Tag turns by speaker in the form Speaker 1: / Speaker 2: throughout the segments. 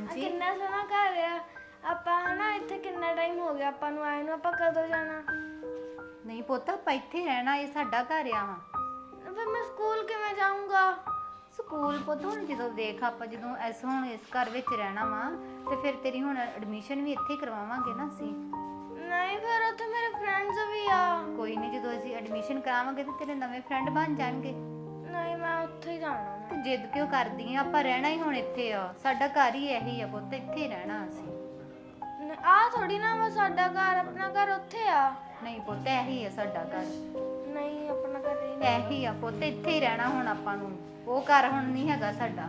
Speaker 1: ਹਾਂਜੀ।
Speaker 2: ਕਿੰਨਾ ਸੋਹਣਾ ਘਰ ਆ। ਆਪਾਂ ਹਨਾ ਇੱਥੇ ਕਿੰਨਾ ਟਾਈਮ ਹੋ ਗਿਆ ਆਪਾਂ ਨੂੰ ਆਏ ਨੂੰ ਆਪਾਂ ਕਦੋਂ ਜਾਣਾ?
Speaker 1: ਨਹੀਂ ਪੁੱਤ ਆਪਾਂ ਇੱਥੇ ਰਹਿਣਾ ਇਹ ਸਾਡਾ ਘਰ ਆ। ਵਾ
Speaker 2: ਫਿਰ ਮੈਂ ਸਕੂਲ ਕਿਵੇਂ ਜਾਊਂਗਾ?
Speaker 1: ਸਕੂਲ ਪੁੱਤ ਹੁਣ ਜਦੋਂ ਦੇਖ ਆਪਾਂ ਜਦੋਂ ਐਸ ਹੁਣ ਇਸ ਘਰ ਵਿੱਚ ਰਹਿਣਾ ਵਾ ਤੇ ਫਿਰ ਤੇਰੀ ਹੁਣ ਐਡਮਿਸ਼ਨ ਵੀ ਇੱਥੇ ਹੀ ਕਰਵਾਵਾਂਗੇ ਨਾ ਅਸੀਂ।
Speaker 2: ਨਹੀਂ ਫਿਰ ਉੱਥੇ ਮੇਰੇ ਫਰੈਂਡਸ ਵੀ ਆ।
Speaker 1: ਕੋਈ ਨਹੀਂ ਜਦੋਂ ਅਸੀਂ ਐਡਮਿਸ਼ਨ ਕਰਾਵਾਂਗੇ ਤੇ ਤੇਰੇ ਨਵੇਂ ਫਰੈਂਡ ਬਣ ਜਾਣਗੇ।
Speaker 2: ਨਹੀਂ ਮੈਂ ਉੱਥੇ ਹੀ ਜਾਣਾ
Speaker 1: ਤੇ ਜਿੱਦ ਕਿਉਂ ਕਰਦੀ ਆ? ਆਪਾਂ ਰਹਿਣਾ ਹੀ ਹੁਣ ਇੱਥੇ ਆ। ਸਾਡਾ ਘਰ ਹੀ ਇਹੀ ਆ ਪੁੱਤ ਇੱਥੇ ਹੀ ਰਹਿਣਾ ਅਸੀਂ।
Speaker 2: ਆ ਥੋੜੀ ਨਾ ਵਾ ਸਾਡਾ ਘਰ ਆਪਣਾ ਘਰ ਉੱਥੇ ਆ।
Speaker 1: ਨਹੀਂ ਪੁੱਤ ਇਹੀ ਆ ਸਾਡਾ ਘਰ।
Speaker 2: ਨਹੀਂ ਆਪਣਾ ਘਰ ਹੀ ਨਹੀਂ
Speaker 1: ਇਹੀ ਆ ਪੁੱਤ ਇੱਥੇ ਹੀ ਰਹਿਣਾ ਹੁਣ ਆਪਾਂ ਨੂੰ। ਉਹ ਘਰ ਹੁਣ ਨਹੀਂ ਹੈਗਾ ਸਾਡਾ।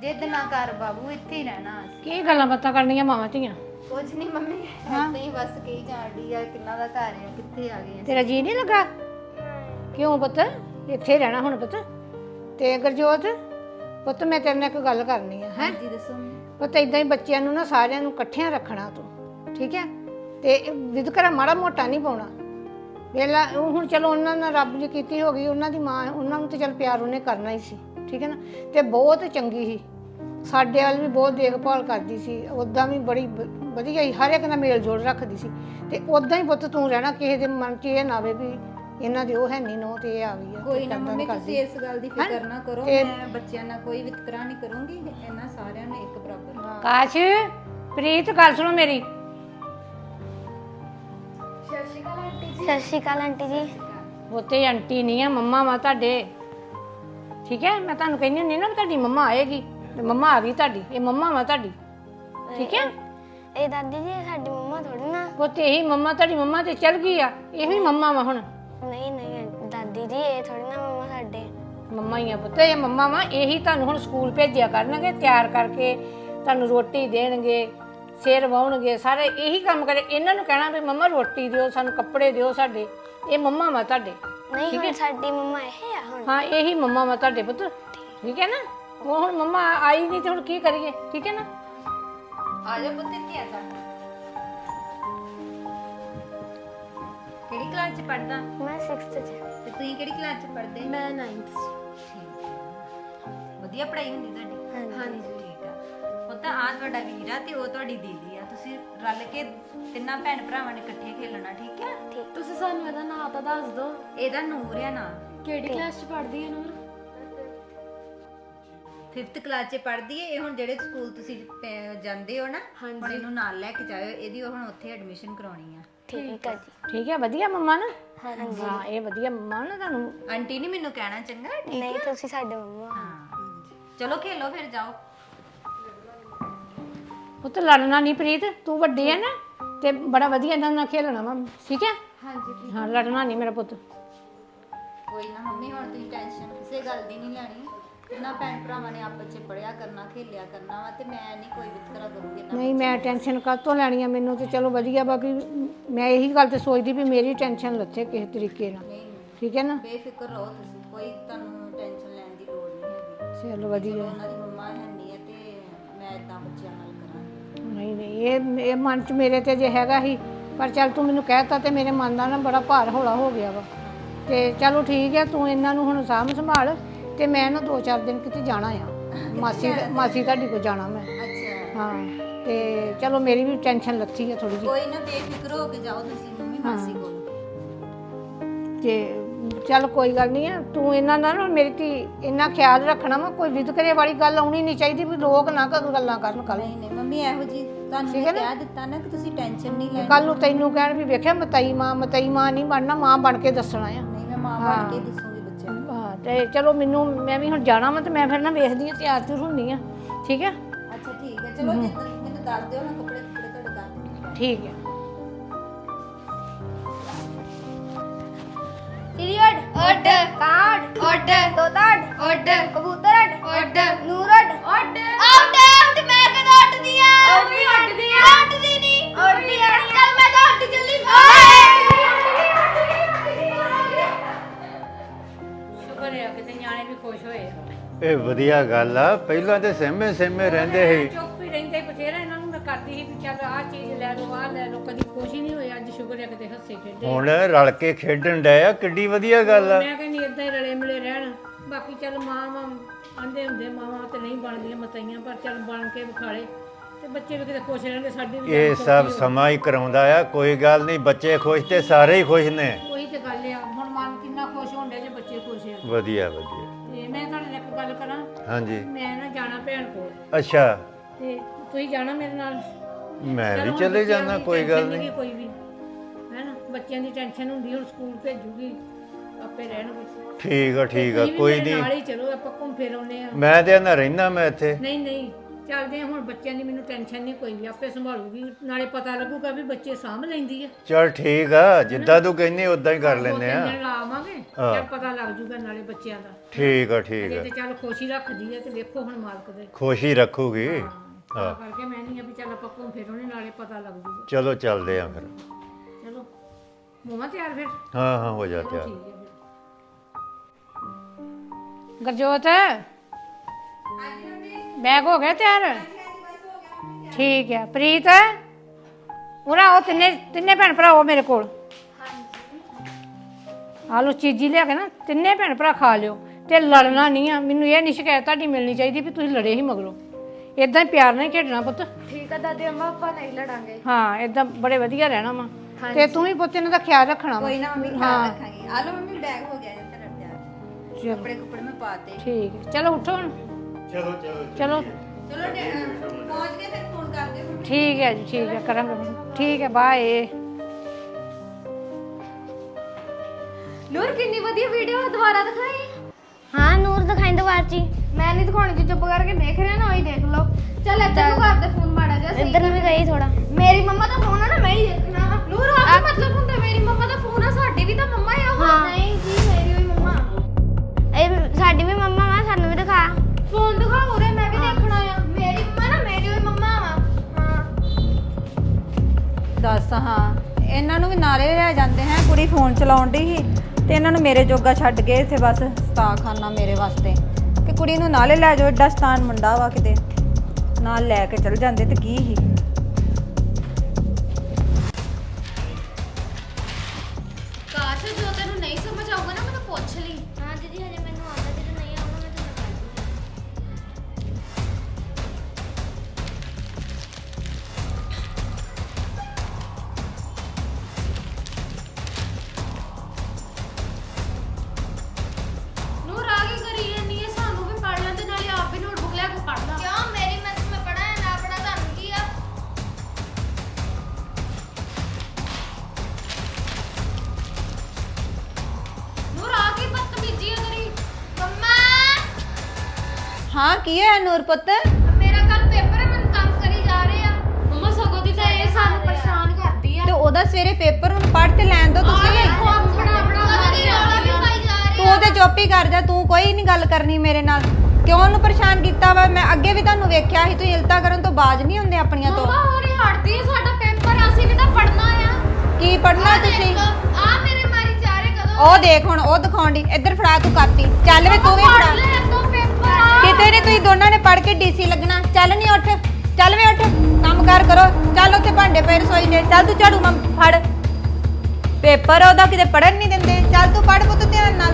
Speaker 1: ਜਿੱਦ ਨਾ ਕਰ ਬਾਬੂ ਇੱਥੇ ਹੀ ਰਹਿਣਾ ਅਸੀਂ।
Speaker 3: ਕੀ ਗੱਲਾਂ ਬਾਤਾਂ ਕਰਨੀਆਂ ਮਾਵਾਂ ਧੀਆਂ?
Speaker 1: ਕੁਝ ਨਹੀਂ ਮੰਮੀ ਏਦਾਂ ਹੀ ਬਸ ਕਹੀ ਜਾਂਦੀ ਆ ਕਿੰਨਾ ਦਾ ਘਰ ਆ ਕਿੱਥੇ ਆ ਗਏ
Speaker 3: ਤੇਰਾ ਜੀ ਨਹੀਂ ਲੱਗਾ? ਕਿਉਂ ਪੁੱਤ? ਇੱਥੇ ਰਹਿਣਾ ਹੁਣ ਪੁੱਤ। ਤੇ ਗੁਰਜੋਤ ਪੁੱਤ ਮੈਂ ਤੇਰੇ ਨਾਲ ਇੱਕ ਗੱਲ ਕਰਨੀ ਆ ਹੈ?
Speaker 1: ਜੀ ਦੱਸੋ।
Speaker 3: ਪੁੱਤ ਇਦਾਂ ਹੀ ਬੱਚਿਆਂ ਨੂੰ ਨਾ ਸਾਰਿਆਂ ਨੂੰ ਇਕੱਠਿਆਂ ਰੱਖਣਾ ਤੂੰ ਠੀਕ ਹੈ? ਤੇ ਵਿਦਕਰਾ ਮਾੜਾ ਮੋਟਾ ਨਹੀਂ ਪਾਉਣਾ। ਵੇਲਾ ਉਹ ਹੁਣ ਚਲੋ ਉਹਨਾਂ ਨਾਲ ਰੱਬ ਜੀ ਕੀਤੀ ਹੋ ਗਈ ਉਹਨਾਂ ਦੀ ਮਾਂ ਉਹਨਾਂ ਨੂੰ ਤੇ ਚਲ ਪਿਆਰ ਉਹਨੇ ਕਰਨਾ ਹੀ ਸੀ ਠੀਕ ਹੈ ਨਾ? ਤੇ ਬਹੁਤ ਚੰਗੀ ਸੀ। ਸਾਡੇ ਵੱਲ ਵੀ ਬਹੁਤ ਦੇਖਭਾਲ ਕਰਦੀ ਸੀ ਉਦਾਂ ਵੀ ਬੜੀ ਵਧੀਆ ਹੀ ਹਰ ਇੱਕ ਨਾਲ ਮੇਲ ਜੋਲ ਰੱਖਦੀ ਸੀ। ਤੇ ਉਦਾਂ ਹੀ ਪੁੱਤ ਤੂੰ ਰਹਿਣਾ ਕਿਸੇ ਦੇ ਮਨ 'ਚ ਇਹ ਨਾ ਆਵੇ ਵੀ ਇਹਨਾਂ ਦੇ ਉਹ ਹੈ ਨਹੀਂ ਨੋ ਤੇ ਇਹ ਆ ਗਈ ਆ
Speaker 1: ਕੋਈ ਨਾ ਮੰਮੀ। ਤੁਸੀਂ ਇਸ ਗੱਲ ਦੀ ਫਿਕਰ ਨਾ ਕਰੋ ਮੈਂ ਬੱਚਿਆਂ ਨਾਲ ਕੋਈ ਵਿਤਕਰਾ ਨਹੀਂ ਕਰੂੰਗੀ ਇਹਨਾਂ ਸਾਰਿਆਂ ਨੂੰ ਇੱਕ ਬਰਾਬਰ।
Speaker 3: ਕਾਸ਼ ਪ੍ਰੀਤ ਗੱਲ ਸੁਣੋ ਮੇਰੀ।
Speaker 2: ਸਤਿ ਸ਼੍ਰੀ ਅਕਾਲ ਆਂਟੀ ਜੀ। ਅਕਾਲ ਆਂਟੀ ਜੀ।
Speaker 3: ਉਹ ਤੇ ਆਂਟੀ ਨਹੀਂ ਆ ਮੰਮਾ ਵਾ ਤੁਹਾਡੇ। ਠੀਕ ਹੈ? ਮੈਂ ਤੁਹਾਨੂੰ ਕਹਿੰਦੀ ਹੁੰਦੀ ਨਾ ਵੀ ਤੁਹਾਡੀ ਮੰਮਾ ਆਏਗੀ ਤੇ ਮੰਮਾ ਆ ਗਈ ਤੁਹਾਡੀ ਇਹ ਮੰਮਾ ਵਾ ਤੁਹਾਡੀ। ਠੀਕ ਹੈ?
Speaker 2: ਇਹ ਦਾਦੀ ਜੀ ਇਹ ਸਾਡੀ ਮੰਮਾ ਥੋੜੀ ਨਾ।
Speaker 3: ਉਹ ਤੇ ਇਹੀ ਮੰਮਾ ਤੁਹਾਡੀ ਮੰਮਾ ਤੇ ਚਲ ਗਈ ਆ ਇਹੋ ਮੰਮਾ ਵਾ ਹੁਣ।
Speaker 2: ਨਹੀਂ ਨਹੀਂ ਦਾਦੀ ਜੀ ਇਹ ਥੋੜੀ ਨਾ ਮੰਮਾ ਸਾਡੇ।
Speaker 3: ਮੰਮਾ ਹੀ ਆ ਪੁੱਤ ਇਹ ਮੰਮਾ ਵਾ ਇਹੀ ਤੁਹਾਨੂੰ ਹੁਣ ਸਕੂਲ ਭੇਜਿਆ ਕਰਨਗੇ ਤਿਆਰ ਕਰਕੇ ਤੁਹਾਨੂੰ ਰੋਟੀ ਦੇਣਗੇ ਸਿਰ ਵਾਉਣਗੇ ਸਾਰੇ ਇਹੀ ਕੰਮ ਕਰੇ। ਇਹਨਾਂ ਨੂੰ ਕਹਿਣਾ ਵੀ ਮੰਮਾ ਰੋਟੀ ਦਿਓ ਸਾਨੂੰ ਕੱਪੜੇ ਦਿਓ ਸਾਡੇ। ਇਹ ਮੰਮਾ ਵਾ ਤੁਹਾਡੇ
Speaker 2: ਨਹੀਂ ਹੁਣ ਸਾਡੀ ਮੰਮਾ ਇਹ ਆ ਹੁਣ।
Speaker 3: ਹਾਂ ਇਹੀ ਮੰਮਾ ਵਾ ਤੁਹਾਡੇ ਪੁੱਤ ਠੀਕ ਹੈ ਨਾ? ਉਹ ਹੁਣ ਮੰਮਾ ਆਈ ਨਹੀਂ ਤੇ ਹੁਣ ਕੀ ਕਰੀਏ ਠੀਕ ਹੈ ਨਾ?
Speaker 1: ਆ ਜਾ ਪੁੱਤ ਇੱਥੇ ਆ ਜਾ। ਕਿਹੜੀ ਕਲਾਸ ਚ ਪੜਦਾ
Speaker 2: ਮੈਂ 6th ਚ
Speaker 1: ਤੇ ਤੁਸੀਂ ਕਿਹੜੀ ਕਲਾਸ ਚ ਪੜਦੇ
Speaker 2: ਮੈਂ 9th
Speaker 1: ਵਧੀਆ ਪੜ੍ਹਾਈ ਹੁੰਦੀ ਤੁਹਾਡੀ?
Speaker 2: ਹਾਂਜੀ।
Speaker 1: ਠੀਕ ਆ। ਉਹ ਤਾਂ ਆ ਤੁਹਾਡਾ ਵੀਰ ਆ ਤੇ ਉਹ ਤੁਹਾਡੀ ਦੀਦੀ ਆ। ਤੁਸੀਂ ਰਲ ਕੇ ਤਿੰਨਾਂ ਭੈਣ ਭਰਾਵਾਂ ਨੇ ਇਕੱਠੇ ਖੇਲਣਾ ਠੀਕ ਆ?
Speaker 2: ਤੁਸੀਂ ਸਾਨੂੰ ਇਹਦਾ ਨਾਮ ਤਾਂ ਦੱਸ ਦਿਓ।
Speaker 1: ਇਹਦਾ ਨੂਰ ਆ ਨਾ।
Speaker 2: ਕਿਹੜੀ ਕਲਾਸ ਚ ਪੜ੍ਹਦੀ ਹੈ ਨੂਰ?
Speaker 1: 5th ਕਲਾਸ 'ਚ ਪੜ੍ਹਦੀ ਏ। ਇਹ ਹੁਣ ਜਿਹੜੇ ਸਕੂਲ ਤੁਸੀਂ ਪੈ- ਜਾਂਦੇ ਹੋ ਨਾ ਹੁਣ ਇਹਨੂੰ ਨਾਲ ਲੈ ਕੇ ਜਾਇਓ। ਇਹਦੀ ਹੁਣ ਉੱਥੇ ਐਡਮਿਸ਼ਨ ਕਰਾਉਣੀ ਆ।
Speaker 2: ਠੀਕ ਹੈ ਜੀ।
Speaker 3: ਠੀਕ ਹੈ ਵਧੀਆ ਮੰਮਾ ਨਾ? ਹਾਂ ਇਹ ਵਧੀਆ ਮੰਮਾ ਨਾ ਤੁਹਾਨੂੰ।
Speaker 1: ਆਂਟੀ ਨਹੀਂ ਮੈਨੂੰ ਕਹਿਣਾ ਚੰਗਾ ਠੀਕ
Speaker 2: ਨਹੀਂ ਤੁਸੀਂ ਸਾਡੇ ਮੰਮਾ
Speaker 1: ਹਾਂ। ਚਲੋ ਖੇਲੋ ਫਿਰ ਜਾਓ।
Speaker 3: ਪੁੱਤ ਲੜਨਾ ਨਹੀਂ ਪ੍ਰੀਤ ਤੂੰ ਵੱਡੀ ਹੈ ਨਾ ਤੇ ਬੜਾ ਵਧੀਆ ਇਹਨਾਂ ਨਾਲ ਖੇਲਣਾ ਵਾ ਠੀਕ ਹੈ?
Speaker 2: ਹਾਂਜੀ
Speaker 3: ਹਾਂ। ਲੜਨਾ ਨਹੀਂ ਮੇਰਾ ਪੁੱਤ।
Speaker 1: ਕੋਈ ਨਾ ਮੰਮੀ ਹੁਣ ਤੁਸੀਂ ਟੈਨਸ਼ਨ ਕਿਸੇ ਗੱਲ ਦੀ ਨਹੀਂ ਲੈਣੀ। ਤਿੰਨਾਂ ਭੈਣ ਭਰਾਵਾਂ ਨੇ ਆਪਸ 'ਚ ਪੜਿਆ ਕਰਨਾ ਖੇਲਿਆ ਕਰਨਾ ਵਾ ਤੇ ਮੈਂ ਨਹੀਂ ਕੋਈ ਵਿਤਕਰਾ ਕਰੂੰਗੀ ਨਾ
Speaker 3: ਨਹੀਂ ਮੈਂ ਟੈਨਸ਼ਨ ਕਾਹਤੋਂ ਲੈਣੀ ਆ ਮੈਨੂੰ ਤੇ ਚਲੋ ਵਧੀਆ ਵੀ ਮੈਂ ਇਹੀ ਗੱਲ ਤੇ ਸੋਚਦੀ ਵੀ ਮੇਰੀ ਟੈਨਸ਼ਨ ਲੱਥੇ ਕਿਸੇ ਤਰੀਕੇ ਨਾਲ।
Speaker 1: ਨਹੀਂ
Speaker 3: ਠੀਕ ਹੈ ਨਾ?
Speaker 1: ਬੇਫਿਕਰ ਰਹੋ ਤੁਸੀਂ ਕੋਈ ਤੁਹਾਨੂੰ ਟੈਨਸ਼ਨ ਲੈਣ ਦੀ ਲੋੜ ਨਹੀਂ ਹੈਗੀ।
Speaker 3: ਚਲੋ ਵਧੀਆ।
Speaker 1: ਉਹਨਾਂ ਦੀ ਮੰਮਾ ਹੈ ਨਹੀਂ ਹੈ ਤੇ ਮੈਂ ਇਦਾਂ ਬੱਚਿਆਂ ਨਾਲ ਕਰਾਂਗੀ।
Speaker 3: ਨਹੀਂ ਨਹੀਂ ਇਹ ਇਹ ਮਨ ਚ ਮੇਰੇ ਤੇ ਜੇ ਹੈਗਾ ਹੀ ਪਰ ਚੱਲ ਤੂੰ ਮੈਨੂੰ ਕਹਿਤਾ ਤੇ ਮੇਰੇ ਮਨ ਦਾ ਨਾ ਬੜਾ ਭਾਰ ਹੌਲਾ ਹੋ ਗਿਆ ਵਾ। ਤੇ ਚਲੋ ਠੀਕ ਹੈ ਤੂੰ ਇਹਨਾਂ ਨੂੰ ਹੁਣ ਸਾਂਭ ਸੰਭਾਲ। ਤੇ ਮੈਂ ਨਾ ਦੋ ਚਾਰ ਦਿਨ ਕਿਤੇ ਜਾਣਾ ਆ। ਮਾਸੀ ਮਾਸੀ ਤੁਹਾਡੀ ਕੋਲ ਜਾਣਾ ਮੈਂ।
Speaker 1: ਅੱਛਾ।
Speaker 3: ਹਾਂ ਤੇ ਚਲੋ ਮੇਰੀ ਵੀ ਟੈਨਸ਼ਨ ਲੱਥੀ ਹੈ ਥੋੜੀ ਜਿਹੀ।
Speaker 1: ਕੋਈ ਨਾ ਬੇਫਿਕਰ ਹੋ ਕੇ ਜਾਓ ਤੁਸੀਂ ਮੰਮੀ ਮਾਸੀ ਕੋਲ।
Speaker 3: ਤੇ ਚੱਲ ਕੋਈ ਗੱਲ ਨਹੀਂ ਆ ਤੂੰ ਇਹਨਾਂ ਦਾ ਨਾ ਮੇਰੀ ਧੀ ਇੰਨਾ ਖਿਆਲ ਰੱਖਣਾ ਵਾ ਕੋਈ ਵਿਤਕਰੇ ਵਾਲੀ ਗੱਲ ਆਉਣੀ ਨਹੀਂ ਚਾਹੀਦੀ ਵੀ ਲੋਕ ਨਾ ਕਦੋਂ ਗੱਲਾਂ ਕਰਨ ਕੱਲ
Speaker 1: ਨਹੀਂ ਨਹੀਂ ਮੰਮੀ ਇਹੋ ਜੀ ਤੁਹਾਨੂੰ ਮੈਂ ਕਹਿ ਦਿੱਤਾ ਨਾ ਕਿ ਤੁਸੀਂ ਟੈਨਸ਼ਨ ਨਹੀਂ ਲੈਣੀ।
Speaker 3: ਕੱਲ ਨੂੰ ਤੈਨੂੰ ਕਹਿਣ ਵੀ ਵੇਖਿਆ ਮਤਈ ਮਾਂ ਮਤਈ ਮਾਂ ਨਹੀਂ ਬਣਨਾ ਮਾਂ ਬਣ ਕੇ ਦੱਸਣਾ ਆ।
Speaker 1: ਨਹੀਂ ਮੈਂ ਮਾਂ ਬਣ ਕੇ ਨੂੰ
Speaker 3: ਹਾਂ ਤੇ ਚਲੋ ਮੈਨੂੰ ਮੈਂ ਵੀ ਹੁਣ ਜਾਣਾ ਵਾ ਤੇ ਮੈਂ ਫਿਰ ਨਾ ਵੇਖਦੀ ਆ ਤਿਆਰ ਤੁਰ ਹੁੰਨੀ ਆ ਠੀਕ ਹੈ
Speaker 1: ਅੱਛਾ ਠੀਕ ਹੈ ਚਲੋ ਜਦੋਂ ਮੈਨੂੰ ਦੱਸ ਦਿਓ ਮੈਂ ਕੱਪੜੇ ਕੁਪੜੇ ਤੁਹਾਡੇ ਕਰ ਦੂੰਗੀ
Speaker 3: ਠੀਕ ਹੈ
Speaker 2: चिड़ियड अड काड अड तोताड अड कबूतर अड अड नूरड अड आउट आउट मैं कद अड दिया अड भी अड दिया अड दी नहीं अड दिया चल मैं तो अड
Speaker 3: ਘਰੇ
Speaker 4: ਇਹ ਵਧੀਆ ਗੱਲ ਆ ਪਹਿਲਾਂ ਤੇ ਸਹਿਮੇ ਸਹਿਮੇ ਰਹਿੰਦੇ ਸੀ।
Speaker 3: ਚੁੱਪ ਰਹਿੰਦੇ ਬਥੇਰਾ ਇਹਨਾਂ ਨੂੰ ਕਰਦੀ ਸੀ ਵੀ ਚੱਲ ਆਹ ਚੀਜ਼ ਲੈ ਲਓ ਆਹ ਲੈ ਲਓ ਕਦੀ ਖੁਸ਼ ਨਹੀਂ ਹੋਇਆ ਅੱਜ ਸ਼ੁਕਰ ਹੈ ਕਿਤੇ ਹੱਸੇ ਖੇਡੇ।
Speaker 4: ਹੁਣ ਰਲ ਕੇ ਖੇਡਣ ਡਏ ਆ ਕਿੱਡੀ ਵਧੀਆ ਗੱਲ ਆ।
Speaker 3: ਮੈਂ ਕਹਿੰਦੀ ਇਦਾਂ ਰਲੇ ਮਿਲੇ ਰਹਿਣ ਬਾਕੀ ਚੱਲ ਮਾਂ ਆਂਦੇ ਹੁੰਦੇ ਮਾਵਾਂ ਤੇ ਨਹੀਂ ਬਣਦੀਆਂ ਮਤਾਈਆਂ ਪਰ ਚੱਲ ਬਣ ਕੇ ਵਿਖਾਲੇ। ਤੇ ਬੱਚੇ ਵੀ ਕਿਤੇ ਖੁਸ਼ ਰਹਿਣਗੇ ਸਾਡੀ ਵੀ
Speaker 4: ਇਹ ਸਭ ਸਮਾਂ ਹੀ ਕਰਾਉਂਦਾ ਆ ਕੋਈ ਗੱਲ ਨਹੀਂ ਬੱਚੇ ਖੁਸ਼ ਤੇ ਸਾਰੇ ਹੀ ਖੁਸ਼ ਨੇ।
Speaker 3: ਉਹੀ ਤੇ ਗੱਲ ਆ ਹੁਣ ਮਨ ਕਿੰਨਾ ਖੁਸ਼ ਹੁੰਦੇ ਜੇ ਬੱਚੇ ਖੁਸ਼ ਆ।
Speaker 4: ਵਧੀਆ ਵਧੀਆ।
Speaker 3: ਤੇ ਮੈਂ ਤੁਹਾਡੇ ਨਾਲ ਇੱਕ ਗੱਲ ਕਰਾਂ
Speaker 4: ਹਾਂਜੀ।
Speaker 3: ਮੈਂ ਨਾ ਜਾਣਾ ਭੈਣ ਕੋਲ।
Speaker 4: ਅੱਛਾ।
Speaker 3: ਤੇ ਤੁਸੀਂ ਜਾਣਾ ਮੇਰੇ ਨਾਲ?
Speaker 4: ਮੈਂ ਵੀ ਚਲੇ ਜਾਣਾ ਕੋਈ ਗੱਲ ਨਹੀਂ।
Speaker 3: ਕੋਈ ਵੀ। ਹੈ ਨਾ? ਬੱਚਿਆਂ ਦੀ ਟੈਨਸ਼ਨ ਹੁੰਦੀ ਹੁਣ ਸਕੂਲ ਭੇਜੂਗੀ ਆਪੇ ਰਹਿਣਗੇ।
Speaker 4: ਠੀਕ ਆ ਠੀਕ ਆ ਕੋਈ ਨਹੀਂ।
Speaker 3: ਨਾਲ ਹੀ ਚਲੋ ਆਪਾਂ ਘੁੰਮ ਫਿਰ ਆਉਨੇ ਆ।
Speaker 4: ਮੈਂ ਤੇ ਨਾ ਰਹਿਣਾ ਮੈਂ ਇੱਥੇ।
Speaker 3: ਨਹੀਂ ਨਹੀਂ। ਚੱਲਦੇ ਆ ਹੁਣ ਬੱਚਿਆਂ ਦੀ ਮੈਨੂੰ ਟੈਨਸ਼ਨ ਨਹੀਂ ਕੋਈ ਵੀ ਆਪੇ ਸੰਭਾਲੂਗੀ। ਨਾਲੇ ਪਤਾ ਲੱਗੂਗਾ ਵੀ ਬੱਚੇ ਸਾਂਭ ਲੈਂਦੀ ਆ।
Speaker 4: ਚਲ ਠੀਕ ਆ ਜਿੱਦਾਂ ਤੂੰ ਕਹਿੰਦੀ ਉਦਾਂ ਹੀ ਕਰ ਲੈਂਦੇ ਆ
Speaker 3: ਦਿਨ ਲਾਵਾਂਗੇ
Speaker 4: ਹਾਂ।
Speaker 3: ਚੱਲ ਪਤਾ ਲੱਗ ਜੂਗਾ ਨਾਲੇ ਬੱਚਿਆਂ ਦਾ।
Speaker 4: ਠੀਕ ਆ ਠੀਕ
Speaker 3: ਇਹ
Speaker 4: ਆ।
Speaker 3: ਤੇ ਚੱਲ ਖੁਸ਼ੀ ਰੱਖਦੀ ਆ ਤੇ ਵੇਖੋ ਹੁਣ ਮਾਲਕ ਦੇ।
Speaker 4: ਖੁਸ਼ੀ ਰੱਖੂਗੀ।
Speaker 3: ਤਾਂ ਕਰਕੇ ਮੈਂ ਨਹੀਂ ਆ ਵੀ ਚੱਲ ਆਪਾਂ ਘੁੰਮ ਫਿਰ ਆਉਨੇ ਨਾਲੇ ਪਤਾ ਲੱਗ ਜੂਗਾ।
Speaker 4: ਚਲੋ ਚੱਲਦੇ ਆ ਫਿਰ।
Speaker 3: ਚਲੋ ਮੋਮਾ ਤਿਆਰ ਫਿਰ?
Speaker 4: ਹਾਂ ਹਾਂ ਹੋ ਜਾ ਤਿਆਰ।
Speaker 3: ਠੀਕ ਹੈ ਫਿਰ। ਗਰਜੋਤ? ਬੈਗ ਹੋ ਗਿਆ ਤਿਆਰ? ਠੀਕ ਹੈ ਪ੍ਰੀਤ? ਉਰਾ ਉਹ ਤਿੰਨੇ ਤਿੰਨੇ ਭੈਣ ਭਰਾ ਉਹ ਮੇਰੇ ਕੋਲ। ਆ ਲੋ ਚੀਜ਼ੀ ਲਿਆ ਕੇ ਨਾ ਤਿੰਨੇ ਭੈਣ ਭਰਾ ਖਾ ਲਿਓ। ਤੇ ਲੜਨਾ ਨਹੀਂ ਆ। ਮੈਨੂੰ ਇਹ ਨਹੀਂ ਸ਼ਿਕਾਇਤ ਤੁਹਾਡੀ ਮਿਲਣੀ ਚਾਹੀਦੀ ਵੀ ਤੁਸੀਂ ਲੜੇ ਹੀ ਮਗਰੋਂ। ਇਦਾਂ ਹੀ ਪਿਆਰ ਨਾਲ ਹੀ ਖੇਡਣਾ ਪੁੱਤ।
Speaker 5: ਠੀਕ ਆ ਦਾਦੀ ਅੰਮਾ ਆਪਾਂ ਨਹੀਂ ਲੜਾਂਗੇ।
Speaker 3: ਹਾਂ ਇਦਾਂ ਬੜੇ ਵਧੀਆ ਰਹਿਣਾ ਵਾ। ਤੇ ਤੂੰ ਵੀ ਪੁੱਤ ਇਹਨਾਂ ਦਾ ਖਿਆਲ ਰੱਖਣਾ ਵਾ।
Speaker 1: ਕੋਈ ਨਾ ਮੰਮੀ ਖਿਆਲ ਰੱਖਾਂਗੇ। ਆ ਲਓ ਮੰਮੀ ਬੈਗ ਹੋ ਗਿਆ ਜੀ ਤੇਰਾ ਤਿਆਰ ਕੱਪੜੇ ਕੁਪੜੇ ਮੈਂ ਪਾਤੇ
Speaker 3: ਠੀਕ ਹੈ ਚਲੋ ਉੱਠੋ ਹੁਣ।
Speaker 4: ਚਲੋ ਚਲੋ
Speaker 3: ਚਲੋ।
Speaker 1: ਚਲੋ। ਡੇ- ਅਹ ਪਹੁੰਚ ਗਏ ਫਿਰ ਫੋਨ ਕਰ ਦਿਓ
Speaker 3: ਠੀਕ ਹੈ ਜੀ ਠੀਕ ਹੈ ਕਰਾਂਗੇ। ਠੀਕ ਹੈ ਬਾਏ।
Speaker 5: ਨੂਰ ਕਿੰਨੀ ਵਧੀਆ ਵੀਡੀਓ ਦੁਬਾਰਾ ਦਿਖਾਈ? ਹਾਂ ਨੂਰ ਦਿਖਾਈ ਦੁਬਾਰਾ ਜੀ ਮੈਂ ਨਹੀਂ ਦਿਖਾਉਣੀ ਜੀ ਚੁੱਪ ਕਰਕੇ ਦੇਖ ਰਿਹਾ ਨਾ ਉਹੀ ਦੇਖ ਲਓ। ਚੱਲ ਇੱਧਰ ਨੂੰ ਕਰ ਦੇ ਫੋਨ ਮਾੜਾ ਜਿਹਾ ਇੱਧਰ ਨੂੰ ਵੀ ਗਈ ਥੋੜਾ ਮੇਰੀ ਮੰਮਾ ਦਾ ਫੋਨ ਆ ਨਾ ਮੈਂ ਹੀ ਦੇਖਣਾ। ਨੂਰ ਆ ਕੀ ਮਤਲਬ ਹੁੰਦਾ? ਮੇਰੀ ਮੰਮਾ ਦਾ ਫੋਨ ਆ ਸਾਡੀ ਵੀ ਤਾਂ ਮੰਮਾ ਆ ਉਹ ਨਹੀਂ ਜੀ ਮੇਰੀ ਵੀ ਮੰਮਾ।
Speaker 6: ਇਹ ਸਾਡੀ ਵੀ ਮੰਮਾ
Speaker 5: ਫੋਨ ਦਿਖਾ ਉਰੇ ਮੈਂ ਵੀ ਦੇਖਣਾ ਆ ਮੇਰੀ ਮੰਮਾ ਨਾ ਮੇਰੀ ਵੀ ਮੰਮਾ ਵਾ। ਹਾਂ
Speaker 1: ਦੱਸ ਹਾਂ। ਇਹਨਾਂ ਨੂੰ ਵੀ ਨਾਰੇ ਲੈ ਜਾਂਦੇ ਹੈ ਕੁੜੀ ਫੋਨ ਚਲਾਉਣ ਦੀ ਸੀ ਤੇ ਇਹਨਾਂ ਨੂੰ ਮੇਰੇ ਜੋਗਾ ਛੱਡ ਗਏ ਇੱਥੇ ਬਸ ਸਤਾਖਾਨਾ ਮੇਰੇ ਵਾਸਤੇ। ਕਿ ਕੁੜੀ ਨੂੰ ਨਾਲੇ ਲੈ ਜਾਓ ਏਡਾ ਸਤਾਨ ਮੁੰਡਾ ਵਾ ਕਿਤੇ। ਨਾਲ ਲੈ ਕੇ ਚਲ ਜਾਂਦੇ ਤੇ ਕੀ ਹੀ
Speaker 6: ਹਾਂ
Speaker 5: ਕੀ ਹੈ ਨੂਰ
Speaker 1: ਪੁੱਤ?
Speaker 6: ਮੇਰਾ ਕੱਲ ਪੇਪਰ ਹੈ ਮੈਨੂੰ ਤੰਗ ਕਰੀ ਜਾ ਰਹੇ ਆ।
Speaker 5: ਮੰਮਾ ਸਗੋਂ ਦੀ ਤਾਂ ਇਹ ਸਾਨੂੰ ਪਰੇਸ਼ਾਨ ਕਰਦੀ ਆ।
Speaker 1: ਤੇ ਉਹਦਾ ਸਵੇਰੇ ਪੇਪਰ ਹੁਣ ਪੜ੍ਹ ਤੇ ਲੈਣ ਦੋ ਤੁਸੀਂ
Speaker 5: ਦੇਖੋ ਆਪਣਾ ਆਪਣਾ
Speaker 6: ਕਦੀ ਰੌਲਾ ਵੀ ਪਾਈ ਜਾ ਰਹੇ
Speaker 1: ਤੂੰ ਤੇ ਚੁੱਪ ਹੀ ਕਰ ਜਾ ਤੂੰ ਕੋਈ ਨਹੀਂ ਗੱਲ ਕਰਨੀ ਮੇਰੇ ਨਾਲ। ਕਿਉਂ ਉਹਨੂੰ ਪਰੇਸ਼ਾਨ ਕੀਤਾ ਵਾ? ਮੈਂ ਅੱਗੇ ਵੀ ਤੁਹਾਨੂੰ ਵੇਖਿਆ ਸੀ ਤੁਸੀਂ ਇਲਤਾ ਕਰਨ ਤੋਂ ਬਾਜ ਨਹੀਂ ਹੁੰਦੇ ਆਪਣੀਆਂ ਤੋਂ।
Speaker 5: ਮੰਮਾ ਹੋਰੀ ਹਟਦੀ ਹੈ ਸਾਡਾ ਪੇਪਰ ਅਸੀਂ ਵੀ ਤਾਂ ਪੜਨਾ ਆ।
Speaker 1: ਕੀ ਪੜਨਾ ਤੁਸੀਂ?
Speaker 6: ਆ ਮੇਰੇ ਮਾਰੀ ਜਾ ਰਹੇ ਕਦੋਂ
Speaker 1: ਉਹ ਦੇਖ ਹੁਣ ਉਹ ਦਿਖਾਉਂਦੀ ਇੱਧਰ ਫੜਾ ਤੂੰ ਕਾਪੀ। ਚੱਲ ਵੇ ਤੂੰ ਵੀ ਫੜਾ। ਨੇ ਪੜ ਕੇ ਡੀਸੀ ਲੱਗਣਾ। ਚੱਲ ਨਹੀਂ ਉੱਠ ਚੱਲ ਵੇ ਉੱਠ। ਕੰਮ ਕਾਰ ਕਰੋ ਚੱਲ ਉੱਥੇ ਭਾਂਡੇ ਪਏ ਰਸੋਈ ਦੇ। ਚੱਲ ਤੂੰ ਝਾੜੂ ਮੰਮ ਫੜ। ਪੇਪਰ ਆ ਉਹਦਾ ਕਿਤੇ ਪੜਨ ਨਹੀਂ ਦਿੰਦੇ। ਚੱਲ ਤੂੰ ਪੜ ਪੁੱਤ ਧਿਆਨ ਨਾਲ।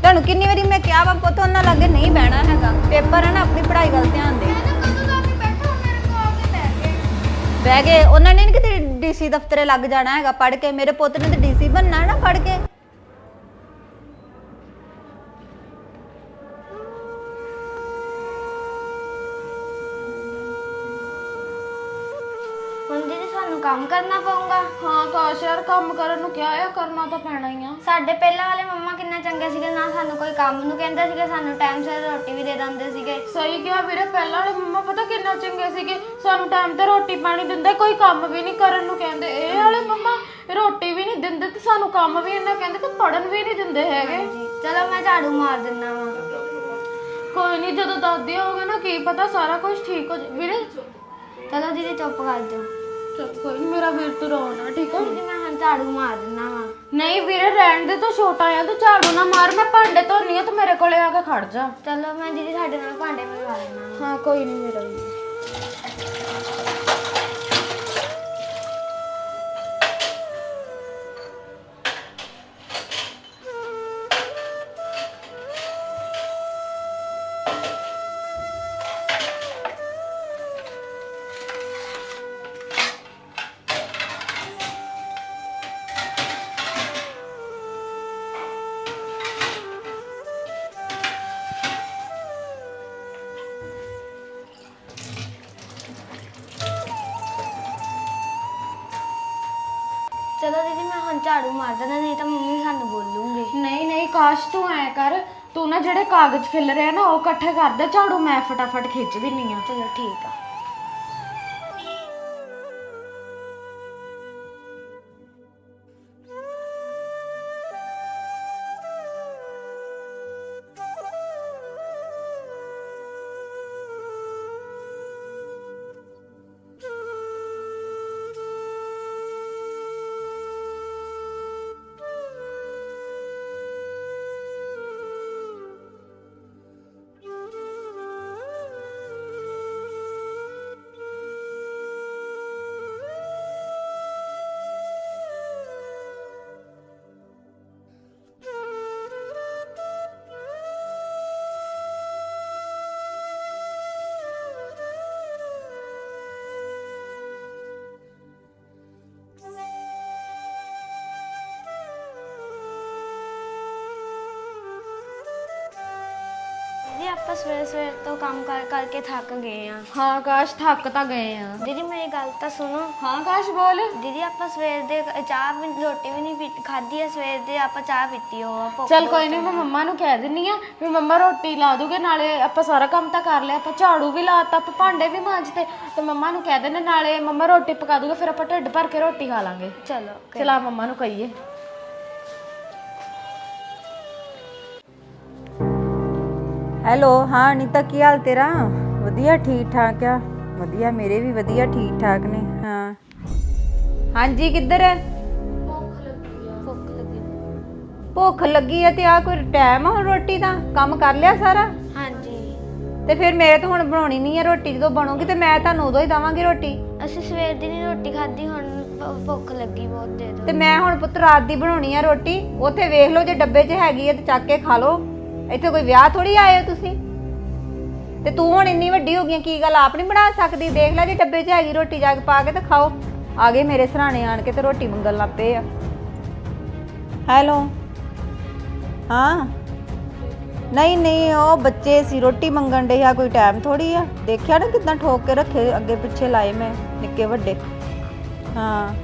Speaker 1: ਤੁਹਾਨੂੰ ਕਿੰਨੀ ਵਾਰੀ ਮੈਂ ਕਿਹਾ ਵਾ ਪੁੱਤ ਉਹਨਾਂ ਲਾਗੇ ਨਹੀਂ ਬਹਿਣਾ ਹੈਗਾ। ਪੇਪਰ ਹੈ ਨਾ ਆਪਣੀ ਪੜ੍ਹਾਈ ਵੱਲ ਧਿਆਨ ਦੇ।
Speaker 6: ਨਹੀਂ
Speaker 1: ਬਹਿ ਗਏ। ਉਹਨਾਂ ਨੇ ਨੀ ਕਿਤੇ ਡੀਸੀ ਦਫ਼ਤਰੇ ਲੱਗ ਜਾਣਾ ਹੈਗਾ ਪੜ ਕੇ। ਮੇਰੇ ਪੁੱਤ ਨੇ ਤੇ ਡੀਸੀ ਬਣਨਾ ਹੈ ਨਾ ਪੜ ਕੇ।
Speaker 6: ਹੁਣ ਦੀਦੀ ਸਾਨੂੰ ਕੰਮ ਕਰਨਾ ਪਊਗਾ।
Speaker 5: ਹਾਂ ਕਾਸ਼ ਯਾਰ ਕੰਮ ਕਰਨ ਨੂੰ ਕਿਹਾ ਆ ਕਰਨਾ ਤਾਂ ਪੈਣਾ ਹੀ ਆ।
Speaker 6: ਸਾਡੇ ਪਹਿਲਾਂ ਵਾਲੇ ਮੰਮਾ ਕਿੰਨੇ ਚੰਗੇ ਸੀਗੇ ਨਾ ਸਾਨੂੰ ਕੋਈ ਕੰਮ ਨੂੰ ਕਹਿੰਦੇ ਸੀਗੇ ਸਾਨੂੰ ਟਾਈਮ ਸਿਰ ਰੋਟੀ ਵੀ ਦੇ ਦਿੰਦੇ ਸੀਗੇ।
Speaker 5: ਸਹੀ ਕਿਹਾ ਵੀਰੇ ਪਹਿਲਾਂ ਵਾਲੇ ਮੰਮਾ ਪਤਾ ਕਿੰਨਾ ਚੰਗੇ ਸੀਗੇ ਸਾਨੂੰ ਟਾਈਮ ਤੇ ਰੋਟੀ ਪਾਣੀ ਦਿੰਦੇ ਕੋਈ ਕੰਮ ਵੀ ਨਹੀਂ ਕਰਨ ਨੂੰ ਕਹਿੰਦੇ। ਇਹ ਵਾਲੇ ਮੰਮਾ ਰੋਟੀ ਵੀ ਨਹੀਂ ਦਿੰਦੇ ਤੇ ਸਾਨੂੰ ਕੰਮ ਵੀ ਇੰਨਾ ਕਹਿੰਦੇ ਤੇ ਪੜਨ ਵੀ ਨਹੀਂ ਦਿੰਦੇ ਹੈਗੇ।
Speaker 6: ਜੀ ਚਲੋ ਮੈਂ ਝਾੜੂ ਮਾਰ ਦਿੰਦਾ ਵਾਂ।
Speaker 5: ਕੋਈ ਨਹੀਂ ਜਦੋਂ ਦਾਦੀ ਹੋਵੇ ਨਾ ਕੀ ਪਤਾ ਸਾਰਾ ਕੁਝ ਠੀਕ ਹੋ ਜਾਏ। ਵੀਰੇ
Speaker 6: ਚਲੋ ਦੀਦੀ ਚੁੱਪ ਕਰ ਜਾਓ।
Speaker 5: ਚੱਲ ਕੋਈ ਨੀ ਮੇਰਾ ਵੀਰ ਤੂੰ ਰੋਣਾ ਠੀਕ ਆ?
Speaker 6: ਦੀਦੀ ਮੈਂ ਹੁਣ ਝਾੜੂ ਮਾਰ ਦਿੰਦਾ ਵਾਂ।
Speaker 5: ਨਹੀਂ ਵੀਰੇ ਰਹਿਣ ਦੇ ਤੂੰ ਛੋਟਾ ਆ ਤੂੰ ਝਾੜੂ ਨਾ ਮਾਰ ਮੈਂ ਭਾਂਡੇ ਧੋਨੀ ਆ ਤੂੰ ਮੇਰੇ ਕੋਲੇ ਆ ਕੇ ਖੜ ਜਾ।
Speaker 6: ਚਲੋ ਮੈਂ ਦੀਦੀ ਸਾਡੇ ਨਾਲ ਭਾਂਡੇ ਮੰਗਵਾ ਲੈਣਾ
Speaker 5: ਹਾਂ ਕੋਈ ਨਹੀਂ ਮੇਰਾ ਵੀਰ।
Speaker 6: ਚਲੋ ਦੀਦੀ ਮੈਂ ਹੁਣ ਝਾੜੂ ਮਾਰ ਦੇਣਾ ਨਹੀਂ ਤਾਂ ਮੰਮੀ ਸਾਨੂੰ ਬੋਲੂਗੇ।
Speaker 5: ਨਹੀਂ ਨਹੀਂ ਕਾਸ਼ ਤੂੰ ਐ ਕਰ ਤੂੰ ਨਾ ਜਿਹੜੇ ਕਾਗਜ਼ ਖਿਲ ਰਹੇ ਆ ਨਾ ਉਹ ਇਕੱਠੇ ਕਰ ਦੇ ਝਾੜੂ ਮੈਂ ਫਟਾਫਟ ਖਿੱਚ ਦਿੰਨੀ ਆ
Speaker 6: ਚਲੋ ਠੀਕ ਆ। ਆਪਾਂ ਸਵੇਰ ਸਵੇਰ ਤੋਂ ਕੰਮ ਕਰ ਕਰਕੇ ਥੱਕ ਗਏ ਆ।
Speaker 5: ਹਾਂ ਕਾਸ਼ ਥੱਕ ਤਾਂ ਗਏ ਆ।
Speaker 6: ਦੀਦੀ ਮੇਰੀ ਗੱਲ ਤਾਂ ਸੁਣੋ।
Speaker 5: ਹਾਂ ਕਾਸ਼ ਬੋਲ।
Speaker 6: ਦੀਦੀ ਆਪਾਂ ਸਵੇਰ ਦੇ ਚਾਹ ਵੀ ਰੋਟੀ ਵੀ ਨਹੀਂ ਖਾਧੀ ਆ ਸਵੇਰ ਦੇ ਆਪਾਂ ਚਾਹ ਪੀਤੀ ਉਹ ਆ, ਭੁੱਖ
Speaker 5: ਚੱਲ ਕੋਈ ਨਹੀਂ ਮੈਂ ਮੰਮਾ ਨੂੰ ਕਹਿ ਦਿੰਨੀ ਆ ਵੀ ਮੰਮਾ ਰੋਟੀ ਲਾ ਦੂਗੇ ਨਾਲੇ ਆਪਾਂ ਸਾਰਾ ਕੰਮ ਤਾਂ ਕਰ ਲਿਆ ਆਪਾਂ ਝਾੜੂ ਵੀ ਲਾਤਾ ਆਪਾਂ ਭਾਂਡੇ ਵੀ ਮਾਂਜਤੇ ਤੇ ਮੰਮਾ ਨੂੰ ਕਹਿ ਦੇਣਾ ਨਾਲੇ ਮੰਮਾ ਰੋਟੀ ਪਕਾ ਦੂਗੇ ਫਿਰ ਆਪਾਂ ਢਿੱਡ ਭਰ ਕੇ ਰੋਟੀ ਖਾ ਲਾਂਗੇ।
Speaker 6: ਚਲੋ
Speaker 5: ਚਲਾ ਮੰਮਾ ਨੂੰ ਕਹੀਏ।
Speaker 1: ਹੈਲੋ ਹਾਂ ਅਨੀਤਾ ਕੀ ਹਾਲ ਤੇਰਾ? ਵਧੀਆ ਠੀਕ ਠਾਕ ਆ। ਵਧੀਆ ਮੇਰੇ ਵੀ ਵਧੀਆ ਠੀਕ ਠਾਕ ਨੇ ਹਾਂ। ਹਾਂਜੀ ਕਿੱਧਰ ਹੈ
Speaker 6: ਭੁੱਖ ਲੱਗੀ।
Speaker 1: ਭੁੱਖ ਲੱਗੀ ਆ ਤੇ ਆ ਕੋਈ ਟਾਈਮ ਆ ਹੁਣ ਰੋਟੀ ਦਾ? ਕੰਮ ਕਰ ਲਿਆ ਸਾਰਾ?
Speaker 6: ਹਾਂਜੀ।
Speaker 1: ਤੇ ਫਿਰ ਮੇਰੇ ਤੋਂ ਹੁਣ ਬਣਾਉਣੀ ਨਹੀਂ ਹੈ ਰੋਟੀ ਜਦੋਂ ਬਣੂਗੀ ਤੇ ਮੈਂ ਤੁਹਾਨੂੰ ਉਦੋਂ ਹੀ ਦਵਾਂਗੀ ਰੋਟੀ।
Speaker 6: ਅਸੀਂ ਸਵੇਰ ਦੀ ਨਹੀਂ ਰੋਟੀ ਖਾਧੀ ਹੁਣ ਭ- ਭੁੱਖ ਲੱਗੀ ਬਹੁਤ ਦੇ ਦੋ
Speaker 1: ਤੇ ਮੈਂ ਹੁਣ ਪੁੱਤ ਰਾਤ ਦੀ ਬਣਾਉਣੀ ਆ ਰੋਟੀ ਉੱਥੇ ਵੇਖ ਲਓ ਜੇ ਡੱਬੇ 'ਚ ਹੈਗੀ ਆ ਤੇ ਚੱਕ ਕੇ ਖਾ ਲਓ। ਇੱਥੇ ਕੋਈ ਵਿਆਹ ਥੋੜੀ ਆਏ ਹੋ ਤੁਸੀਂ? ਤੇ ਤੂੰ ਹੁਣ ਇੰਨੀ ਵੱਡੀ ਹੋ ਗਈ ਆਂ, ਕੀ ਗੱਲ ਆਪ ਨਹੀਂ ਬਣਾ ਸਕਦੀ? ਦੇਖ ਲੈ ਜੇ ਡੱਬੇ 'ਚ ਹੈਗੀ ਰੋਟੀ ਜਾ ਕੇ ਪਾ ਕੇ ਤੇ ਖਾਓ। ਆ ਗਏ ਮੇਰੇ ਸਰਾਣੇ ਆਣ ਕੇ ਤੇ ਰੋਟੀ ਮੰਗਣ ਲੱਗ ਪਏ ਆ। ਹੈਲੋ। ਹਾਂ। ਨਹੀਂ ਨਹੀਂ ਉਹ ਬੱਚੇ ਸੀ ਰੋਟੀ ਮੰਗਣ ਦੇ ਆ ਕੋਈ ਟਾਈਮ ਥੋੜੀ ਆ। ਦੇਖਿਆ ਨਾ ਕਿਦਾਂ ਠੋਕ ਕੇ ਰੱਖੇ ਅੱਗੇ ਪਿੱਛੇ ਲਾਏ ਮੈਂ ਨਿੱਕੇ ਵੱਡੇ। ਹਾਂ।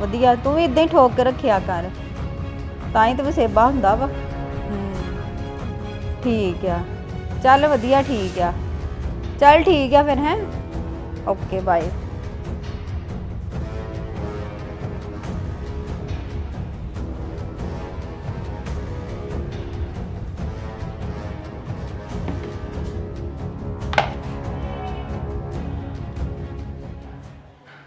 Speaker 1: ਵਧੀਆ ਤੂੰ ਵੀ ਇਦਾਂ ਹੀ ਠੋਕ ਕੇ ਰੱਖਿਆ ਕਰ। ਤਾਂ ਹੀ ਤੇ ਵਸੇਬਾ ਹੁੰਦਾ ਵਾ। ਠੀਕ ਆ। ਚੱਲ ਵਧੀਆ ਠੀਕ ਆ। ਚੱਲ ਠੀਕ ਆ ਫਿਰ ਹੈ। Okay bye.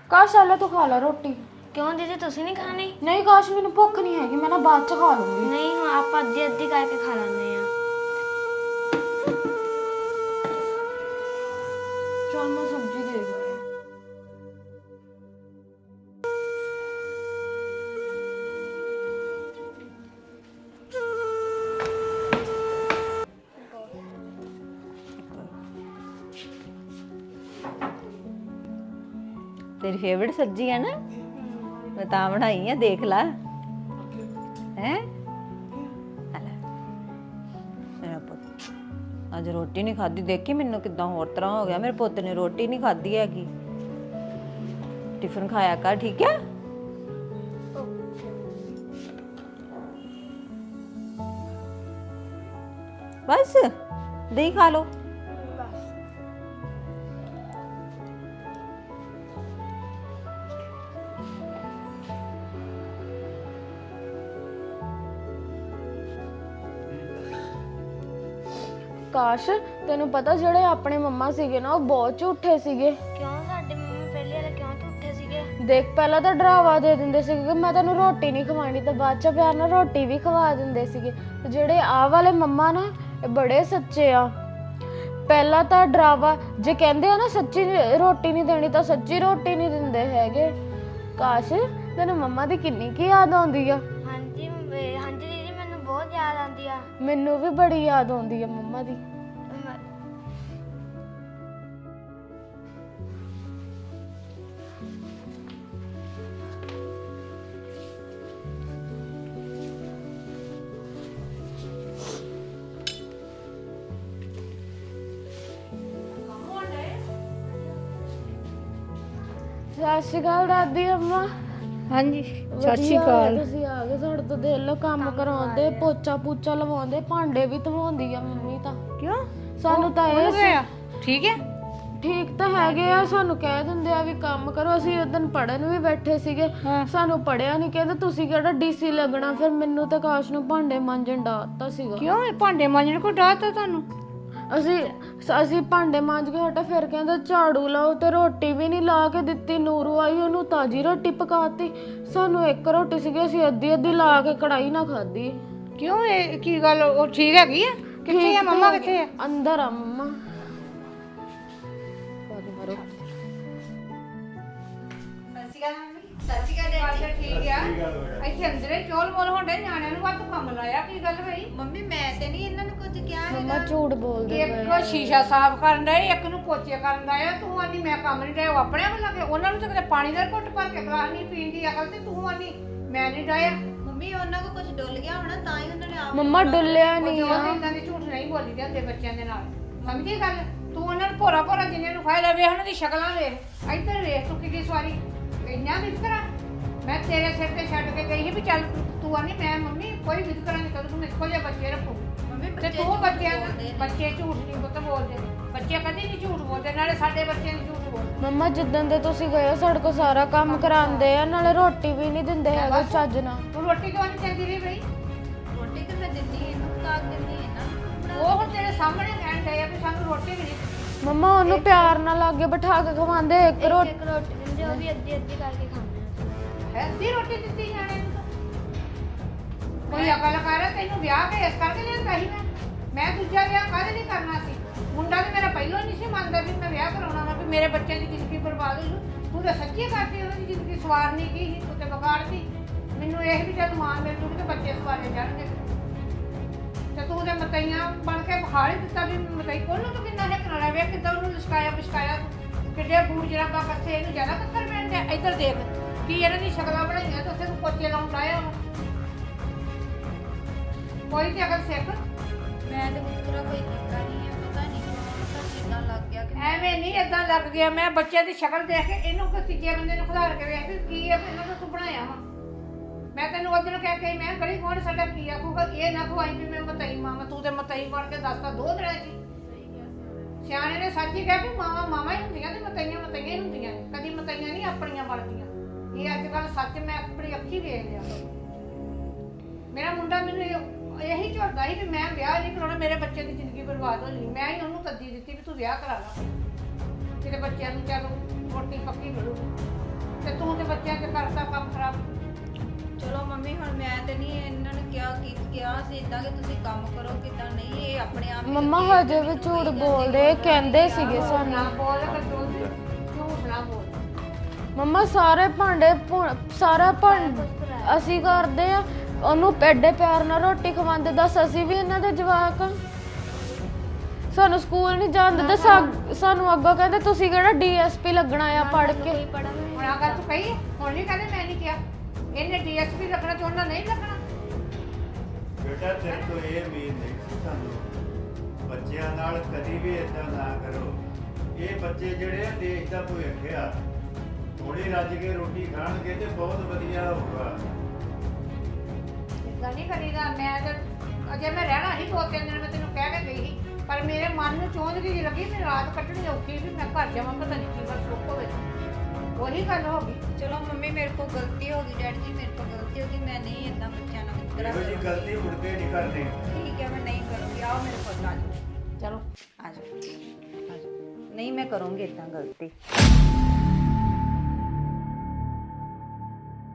Speaker 5: ਕਾਸ਼ ਆਲੇ ਤੂੰ ਖਾ ਲੈ ਰੋਟੀ।
Speaker 6: ਕਿਉਂ ਦੀਦੀ ਤੁਸੀਂ ਨਹੀਂ ਖਾਣੀ?
Speaker 5: ਨਹੀਂ ਕਾਸ਼ ਮੈਨੂੰ ਭੁੱਖ ਨਹੀਂ ਹੈਗੀ ਮੈਂ ਨਾ ਬਾਅਦ ਚ ਖਾ ਲੂੰਗੀ।
Speaker 6: ਨਹੀਂ ਹੁਣ ਆਪਾਂ ਅੱਧੀ ਅੱਧੀ ਕਰਕੇ ਖਾ ਲੈਂਦੇ ਆ।
Speaker 1: ਤੇਰੀ ਫੇਵਰਿਟ ਸਬਜ਼ੀ ਹੈ ਨਾ। ਮੈਂ ਤਾਂ ਬਣਾਈ ਆ, ਦੇਖ ਲੈ। ਹੈ? ਅੱਜ ਰੋਟੀ ਨਹੀਂ ਖਾਧੀ। ਦੇਖੀ ਮੈਨੂੰ ਕਿਦਾਂ ਹੋਰ ਤਰ੍ਹਾਂ ਹੋ ਗਿਆ। ਮੇਰੇ ਪੁੱਤ ਨੇ ਰੋਟੀ ਨਹੀਂ ਖਾਧੀ ਹੈਗੀ। ਟਿਫਨ ਖਾਇਆ ਕਰ, ਠੀਕ ਹੈ ਬਸ, ਦਹੀਂ ਖਾ ਲਓ।
Speaker 5: ਕਾਸ਼ ਤੈਨੂੰ ਪਤਾ ਜਿਹੜੇ ਆਪਣੇ ਮੰਮਾ ਸੀਗੇ ਨਾ ਉਹ ਬਹੁਤ ਝੂਠੇ ਸੀਗੇ।
Speaker 6: ਕਿਉਂ ਸਾਡੇ ਮੰਮੀ ਪਹਿਲੇ ਵਾਲੇ ਕਿਉਂ ਝੂਠੇ ਸੀਗੇ?
Speaker 5: ਦੇਖ ਪਹਿਲਾਂ ਤਾਂ ਡਰਾਵਾ ਦੇ ਦਿੰਦੇ ਸੀਗੇ ਕਿ ਮੈਂ ਤੈਨੂੰ ਰੋਟੀ ਨਹੀਂ ਖਵਾਣੀ ਤੇ ਬਾਅਦ ਚ ਪਿਆਰ ਨਾਲ ਰੋਟੀ ਵੀ ਖਵਾ ਦਿੰਦੇ ਸੀਗੇ। ਤੇ ਜਿਹੜੇ ਆਹ ਵਾਲੇ ਮੰਮਾ ਨਾ ਇਹ ਬੜੇ ਸੱਚੇ ਆ। ਪਹਿਲਾਂ ਤਾਂ ਡਰਾਵਾ ਜੇ ਕਹਿੰਦੇ ਆ ਨਾ ਸੱਚੀ ਰੋਟੀ ਨਹੀਂ ਦੇਣੀ ਤਾਂ ਸੱਚੀ ਰੋਟੀ ਨਹੀਂ ਦਿੰਦੇ ਹੈਗੇ। ਕਾਸ਼ ਤੈਨੂੰ ਮੰਮਾ ਦੀ ਕਿੰਨੀ ਕੀ ਯਾਦ ਆਉਂਦੀ ਆ।
Speaker 6: ਹਾਂਜੀ ਹਾਂਜੀ ਬਹੁਤ ਯਾਦ ਆਉਂਦੀ ਆ।
Speaker 5: ਮੈਨੂੰ ਵੀ ਬੜੀ ਯਾਦ ਆਉਂਦੀ ਆ ਮੰਮਾ ਦੀ। ਸਤਿ ਸ਼੍ਰੀ ਅਕਾਲ ਦਾਦੀ, ਅੰਮਾ।
Speaker 7: ਹਾਂਜੀ ਸਤਿ ਸ਼੍ਰੀ
Speaker 5: ਵਧੀਆ
Speaker 7: ਅਕਾਲ।
Speaker 5: ਤੁਸੀਂ ਆ ਗਏ ਸਾਡੇ ਤੋਂ ਦੇਖ ਲਓ ਕੰਮ ਕਰਾਉਂਦੇ ਪੋਚਾ ਪੂਚਾ ਲਵਾਉਂਦੇ ਭਾਂਡੇ ਵੀ ਧਵਾਉਂਦੀ ਆ ਮੰਮੀ ਤਾਂ।
Speaker 7: ਕਿਉਂ?
Speaker 5: ਸਾਨੂੰ ਤਾਂ ਇਹ ਸੀ-
Speaker 7: ਠੀਕ ਹੈ?
Speaker 5: ਠੀਕ ਤਾਂ ਹੈਗੇ ਆ ਸਾਨੂੰ ਕਹਿ ਦਿੰਦੇ ਆ ਵੀ ਕੰਮ ਕਰੋ ਅਸੀਂ ਉਦੋਂ ਪੜਨ ਵੀ ਬੈਠੇ ਸੀਗੇ। ਸਾਨੂੰ ਪੜਿਆ ਨਹੀਂ ਕਹਿੰਦੇ ਤੁਸੀਂ ਕਿਹੜਾ ਡੀਸੀ ਲੱਗਣਾ? ਫਿਰ ਮੈਨੂੰ ਤੇ ਕਾਸ਼ ਨੂੰ ਭਾਂਡੇ ਮਾਂਜਣ ਡਾਤਾ ਸੀਗਾ।
Speaker 7: ਕਿਉਂ? ਇਹ ਭਾਂਡੇ ਮਾਂਜਣ ਕੋ ਡਾਤਾ ਤੁਹਾਨੂੰ?
Speaker 5: ਅਸੀਂ ਅਸੀਂ ਭਾਂਡੇ ਮਾਂਜ ਕੇ ਹਟਾ ਫਿਰ ਕਹਿੰਦਾ ਝਾੜੂ ਲਾਓ ਤੇ ਰੋਟੀ ਵੀ ਨਹੀਂ ਲਾ ਕੇ ਦਿੱਤੀ ਨੂਰੂ ਆਈ ਉਹਨੂੰ ਤਾਜੀ ਰੋਟੀ ਪਕਾਤੀ। ਸਾਨੂੰ ਇੱਕ ਰੋਟੀ ਸੀਗੀ ਅਸੀਂ ਅੱਧੀ ਅੱਧੀ ਲਾ ਕੇ ਕੜਾਈ ਨਾ ਖਾਧੀ।
Speaker 7: ਕਿਉਂ ਇਹ ਕੀ ਗੱਲ ਉਹ ਠੀਕ ਹੈਗੀ ਆ? ਕਿੱਥੇ ਆ ਮੰਮਾ ਕਿੱਥੇ ਆ?
Speaker 5: ਅੰਦਰ ਆ ਮੰਮਾ। ਬਾਦ ਮਾਰੋ
Speaker 3: ਸੱਚੀ ਗੱਲ ਹੈ ਠੀਕ ਆ? ਇੱਥੇ ਅੰਦਰੇ ਚੋਲ ਮੋਲ ਹੁੰਦੇ ਨਿਆਣਿਆਂ ਨੂੰ ਵੱਧ ਕੰਮ ਲਾਇਆ ਕੀ ਗੱਲ ਬਈ ਮੰਮੀ ਮੈਂ ਤੇ ਨਹੀਂ ਇਹਨਾਂ ਨੂੰ ਕੁਝ ਕਿਹਾ
Speaker 5: ਮੰਮਾ ਝੂਠ ਬੋਲਦੇ
Speaker 3: ਇੱਕ ਕੋ ਸ਼ੀਸ਼ਾ ਸਾਫ਼ ਕਰਨ ਦਾ ਇੱਕ ਨੂੰ ਪੋਚੇ ਕਰਨ ਦਾ ਆ ਤੂੰ ਆਨੀ ਮੈਂ ਕੰਮ ਨਹੀਂ ਡਾਇਆ ਉਹ ਆਪਣੇ ਆਪ ਲੱਗੇ ਉਹਨਾਂ ਨੂੰ ਤਾਂ ਕਦੇ ਪਾਣੀ ਦਾ ਘੁੱਟ ਭਰ ਕੇ ਗਲਾਸ ਨਹੀਂ ਪੀਣ ਦੀ ਅਕਲ ਤੇ ਤੂੰ ਆਨੀ ਮੈਂ ਨਹੀਂ ਡਾਇਆ ਮੰਮੀ ਉਹਨਾਂ ਕੋ ਕੁਝ ਡੁੱਲ ਗਿਆ ਹੋਣਾ ਤਾਂ ਹੀ ਉਹਨਾਂ ਨੇ ਆਪ
Speaker 5: ਮੰਮਾ ਡੁੱਲਿਆ ਨਹੀਂ
Speaker 3: ਉਹ
Speaker 5: ਆ।
Speaker 3: ਇਦਾਂ ਦੀ ਝੂਠ ਨਹੀਂ ਬੋਲੀ ਦੇ ਹੁੰਦੇ ਬੱਚਿਆਂ ਦੇ ਨਾਲ। ਸਮਝੀ ਗੱਲ? ਤੂੰ ਉਹਨਾਂ ਨੂੰ ਭੋਰਾ ਭੋਰਾ ਜਿੰਨੇ ਨੂੰ ਫਾਇਦਾ ਵੇਖ ਉਹਨਾਂ ਦੀ ਸ਼ਕਲਾਂ ਵੇਖ ਇੱਧਰ ਵੇਖ ਤੂੰ ਕਿਹਦੀ ਸਵਾਰੀ ਇੰਨਾ ਵਿਤਕਰਾ? ਮੈਂ ਤੇਰੇ ਸਿਰ ਤੇ ਛੱਡ ਕੇ ਗਈ ਸੀ ਵੀ ਚੱਲ ਤੂੰ ਆਨੀ ਮੈਂ ਮੰਮੀ ਕੋਈ ਵਿਤਕਰਾ ਨਹੀਂ ਕਰੂ ਤੂੰ ਇੱਕੋ ਜਿਹੇ ਬੱਚੇ ਰੱਖੋ। ਮੰਮੀ ਤੇ ਤੂੰ ਬੱਚਿਆਂ ਨੂੰ ਬੱਚੇ ਝੂਠ ਨਹੀਂ ਪੁੱਤ ਬੋਲਦੇ। ਬੱਚੇ ਕਦੀ ਨਹੀਂ ਝੂਠ ਬੋਲਦੇ ਨਾਲੇ ਸਾਡੇ ਬੱਚੇ ਨਹੀਂ ਝੂਠ ਬੋਲਦੇ।
Speaker 5: ਮੰਮਾ ਜਿੱਦਣ ਦੇ ਤੁਸੀਂ ਗਏ ਹੋ, ਸਾਡੇ ਕੋਲ ਸਾਰਾ ਕੰਮ ਕਰਾਉਂਦੇ ਆ ਨਾਲੇ ਰੋਟੀ ਵੀ ਨਹੀਂ ਦਿੰਦੇ ਹੈਗੇ ਚੱਜ ਨਾਲ।
Speaker 3: ਤੂੰ ਰੋਟੀ ਕਿਉਂ ਨਹੀਂ ਦਿੰਦੀ ਰਹੀ ਬਈ?
Speaker 1: ਰੋਟੀ ਤੇ ਮੈਂ ਦਿੰਦੀ ਇਹਨੂੰ ਤਾਂ ਦਿੰਦੀ ਹੈ ਨਾ।
Speaker 3: ਉਹ ਹੁਣ ਤੇਰੇ ਸਾਹਮਣੇ ਕਹਿਣ ਡਏ ਆ ਵੀ ਸਾਨੂੰ ਰੋਟੀ ਵੀ ਨਹੀਂ
Speaker 5: ਮੰਮਾ ਉਹਨੂੰ ਪਿਆਰ ਨਾਲ ਲਾਗੇ ਬਿਠਾ ਕੇ ਖਵਾਉਂਦੇ ਇੱਕ ਰੋਟੀ
Speaker 1: ਇੱਕ ਰੋਟੀ ਦਿੰਦੇ ਉਹ ਵੀ ਅੱਧੀ ਅੱਧੀ ਕਰਕੇ ਖਾਂਦੇ ਆ
Speaker 3: ਹੈ ਅੱਧੀ ਰੋਟੀ ਦਿੱਤੀ ਜਾਣੇ ਨੂੰ ਤਾਂ। ਕੋਈ ਅਕਲ ਕਰ ਤੈਨੂੰ ਵਿਆਹ ਕੇ ਇਸ ਕਰਕੇ ਲਿਆਂਦਾ ਸੀ ਮੈਂ। ਮੈਂ ਦੂਜਾ ਵਿਆਹ ਕਾਹਦੇ ਲਈ ਕਰਨਾ ਸੀ? ਮੁੰਡਾ ਤੇ ਮੇਰਾ ਪਹਿਲਾਂ ਨਹੀਂ ਸੀ ਮੰਨਦਾ ਵੀ ਮੈਂ ਵਿਆਹ ਕਰਾਉਣਾ ਵਾ ਵੀ ਮੇਰੇ ਬੱਚਿਆਂ ਦੀ ਜ਼ਿੰਦਗੀ ਬਰਬਾਦ ਹੋ ਜੂ। ਤੂੰ ਤਾਂ ਸੱਚੀ ਕਰਦੀ ਉਹਨਾਂ ਦੀ ਜ਼ਿੰਦਗੀ ਸਵਾਰਨੀ ਕੀ ਸੀ ਤੂੰ ਤੇ ਵਿਗਾੜਦੀ। ਮੈਨੂੰ ਇਹ ਵੀ ਜਦ ਮਾਂ ਮਿਲ ਜੂਗੀ ਤੇ ਬੱਚੇ ਸਵਾਰੇ ਜਾਣਗੇ। ਤੇ ਤੂੰ ਤੇ ਮਤਈਆਂ ਬਣ ਕੇ ਬਖਾੜ ਹੀ ਦਿੱਤਾ ਵੀ ਮਤਈ ਕੋਲੋਂ ਤੂੰ ਕਿੰਨਾ ਨੇ ਕਰਾਇਆ ਵੇ ਕਿੱਦਾਂ ਉਹਨੂੰ ਲਿਸ਼ਕਾਇਆ ਬਿਸ਼ਕਾਇਆ ਕਿੱਡੇ ਬੂੜ ਜਰਾਬਾ ਕੱਸੇ ਇਹਨੂੰ ਜ਼ਿਆਦਾ ਕੱਕਰ ਪੈਂਦੇ ਇੱਧਰ ਦੇਖ। ਕੀ ਇਹਨਾਂ ਦੀ ਸ਼ਕਲਾਂ ਬਣਾਈਆਂ ਤੇ ਉੱਥੇ ਨੂੰ ਪੋਚੇ ਲਾਉਣ ਲਾਇਆ ਵਾ? ਕੋਈ ਤੇ ਅਗਰ ਸਿੱਖ।
Speaker 1: ਮੈਂ ਤੇ ਪੁੱਤਰਾ ਕੋਈ ਕੀਤਾ ਨਹੀਂ ਹੈ ਪਤਾ ਨਹੀਂ ਪਤਾ ਕਿੱਦਾਂ ਲੱਗ ਗਿਆ ਕਿ
Speaker 3: ਐਵੇਂ ਨਹੀਂ ਏਦਾਂ ਲੱਗ ਗਿਆ। ਮੈਂ ਬੱਚੇ ਦੀ ਸ਼ਕਲ ਦੇਖ ਕੇ ਇਹਨੂੰ ਕੋਈ ਤੀਜੇ ਬੰਦੇ ਨੂੰ ਖਿਲਾਰ ਕੇ ਵੇਖ ਵੀ ਕੀ ਹੈ ਇਹਨਾਂ ਦਾ ਤੂੰ ਬਣਾਇਆ ਵਾ। ਮੈਂ ਤੈਨੂੰ ਉਹਦੇ ਨੂੰ ਕਹਿ ਕੇ ਆਈ, ਮੈਂ ਗਲੀ ਕੌਣ ਸਾਡਾ ਕੀ ਆਖੂਗਾ? ਇਹ ਨਾ ਖਵਾਈ ਵੀ ਮੈਂ ਮਤਈ ਮਾਂ ਤੂੰ ਤੇ ਮਤਈ ਬਣ ਕੇ ਦੱਸਦਾ ਦੋ ਦਿਨਾਂ ਹੀ। ਸਿਆਣੇ ਨੇ ਸੱਚ ਹੀ ਕਿਹਾ ਵੀ ਮਾਵਾ ਮਾਵਾ ਹੀ ਹੁੰਦੀਆਂ ਤੇ ਮਤਈਆਂ ਮਤਈਆਂ ਹੀ ਹੁੰਦੀਆਂ। ਨੇ। ਕਦੀ ਮਤਈਆਂ ਨਹੀਂ ਆਪਣੀਆਂ ਬਣਦੀਆਂ। ਇਹ ਅੱਜ ਕੱਲ ਸੱਚ ਮੈਂ ਆਪਣੀ ਅੱਖੀ ਵੇਖ ਲਿਆ। ਮੇਰਾ ਮੁੰਡਾ ਮੈਨੂੰ ਇਹ- ਇਹੀ ਝੜਦਾ ਸੀ ਵੀ ਮੈਂ ਵਿਆਹ ਨਹੀਂ ਕਰਾਉਣਾ ਮੇਰੇ ਬੱਚੇ ਦੀ ਜ਼ਿੰਦਗੀ ਬਰਬਾਦ ਹੋ ਜਾਣੀ। ਮੈਂ ਹੀ ਉਹਨੂੰ ਤੱਦੀ ਦਿੱਤੀ ਵੀ ਤੂੰ ਵਿਆਹ ਕਰਾ ਲਾ। ਤੇਰੇ ਬੱਚਿਆਂ ਨੂੰ ਚੱਲ ਰੋਟੀ ਪੱਕੀ ਮਿਲੂ। ਤੇ ਤੂੰ ਤੇ ਬੱਚਿਆਂ ਤੇ ਕਰਤਾ ਕੰਮ ਖਰਾਬ।
Speaker 1: ਚਲੋ ਮੰਮੀ ਹੁਣ ਮੈਂ ਤੇ ਨਹੀਂ ਇਹਨਾਂ ਨੂੰ ਕਿਹਾ ਕੀ ਕਿਹਾ ਸੀ ਇਦਾਂ ਕਿ ਤੁਸੀਂ ਕੰਮ ਕਰੋ ਕਿਦਾਂ ਨਹੀਂ ਇਹ ਆਪਣੇ ਆਪ ਹੀ
Speaker 5: ਮੰਮਾ
Speaker 1: ਲੱਗੇ
Speaker 5: ਹਜੇ ਵੀ ਝੂਠ ਬੋਲਦੇ ਕਹਿੰਦੇ ਸੀਗੇ ਸਾਨੂੰ।
Speaker 3: ਬੋਲ ਬੋਲ
Speaker 5: ਮੰਮਾ ਸਾਰੇ ਭਾਂਡੇ ਭੁੰ- ਸਾਰਾ ਭਾਂਡ ਅਸੀਂ ਕਰਦੇ ਆ ਉਹਨੂੰ ਐਡੇ ਪਿਆਰ ਨਾਲ ਰੋਟੀ ਖਵਾਉਂਦੇ ਦੱਸ ਅਸੀਂ ਵੀ ਇਹਨਾਂ ਦੇ ਜਵਾਕ ਆ ਸਾਨੂੰ ਸਕੂਲ ਨਹੀਂ ਜਾਣ ਦਿੰਦੇ। ਸਾ- ਸਾਨੂੰ ਅੱਗੋਂ ਕਹਿੰਦੇ ਤੁਸੀਂ ਕਿਹੜਾ ਡੀਐਸਪੀ ਲੱਗਣਾ ਆ ਪੜ ਕੇ?
Speaker 3: ਹੁਣ ਆ ਗੱਲ ਤੂੰ ਕਹੀ? ਹੁਣ ਨਹੀਂ ਕਹਿੰਦੇ ਮੈਂ ਨਹੀਂ ਕਿਹਾ। ਇਹਨੇ ਡੀਐਸਪੀ ਰੱਖਣਾ ਚਾਹੁੰਦਾ ਨਹੀਂ ਰੱਖਣਾ
Speaker 4: ਬੇਟਾ ਤੇਰੇ ਤੋਂ ਇਹ ਉਮੀਦ ਨਹੀਂ ਸੀ ਸਾਨੂੰ। ਬੱਚਿਆਂ ਨਾਲ ਕਦੀ ਵੀ ਇਦਾਂ ਨਾ ਕਰੋ। ਇਹ ਬੱਚੇ ਜਿਹੜੇ ਆ ਦੇਸ਼ ਦਾ ਭਵਿੱਖ ਆ। ਥੋੜੀ ਰੱਜ ਕੇ ਰੋਟੀ ਖਾਣਗੇ ਤੇ ਬਹੁਤ ਵਧੀਆ ਹੋਊਗਾ।
Speaker 3: ਇਦਾਂ ਨਹੀਂ ਕਰੀਦਾ ਮੈਂ ਤੇ ਅਜੇ ਮੈਂ ਰਹਿਣਾ ਸੀ ਦੋ ਤਿੰਨ ਦਿਨ ਮੈਂ ਤੈਨੂੰ ਕਹਿ ਕੇ ਗਈ ਸੀ ਪਰ ਮੇਰੇ ਮਨ ਨੂੰ ਚੋਂਦ ਜਿਹੀ ਲੱਗੀ ਮੈਂ ਰਾਤ ਕੱਟਣੀ ਔਖੀ ਵੀ ਮੈਂ ਘਰ ਜਾਵਾਂ ਪਤਾ ਨਹੀਂ ਕੀ ਗੱਲ ਸੁੱਕ ਹੋਵੇ। ਉਹੀ ਗੱਲ ਹੋ ਗਈ।
Speaker 1: ਚਲੋ ਮੰਮੀ ਮੇਰੇ ਕੋਲ ਗਲਤੀ ਹੋ ਗਈ ਡੈਡੀ ਜੀ ਮੇਰੇ ਕੋਲ ਗਲਤੀ ਹੋ ਗਈ ਮੈਂ ਨਹੀਂ ਇਦਾਂ ਬੱਚਿਆਂ ਨਾਲ ਵਿਤਕਰਾ
Speaker 4: ਇਹੋ ਜੀ ਗਲਤੀ ਮੁੜ ਕੇ ਨਹੀਂ ਕਰਨੀ
Speaker 1: ਠੀਕ ਹੈ ਮੈਂ ਨਹੀਂ ਕਰੂੰਗੀ ਆਓ ਮੇਰੇ ਕੋਲ ਆ ਜਾਓ।
Speaker 3: ਚਲੋ।
Speaker 1: ਆ ਜਾਓ। ਆ ਜਾਓ ਨਹੀਂ ਮੈਂ ਕਰੂੰਗੀ ਇਦਾਂ ਗਲਤੀ।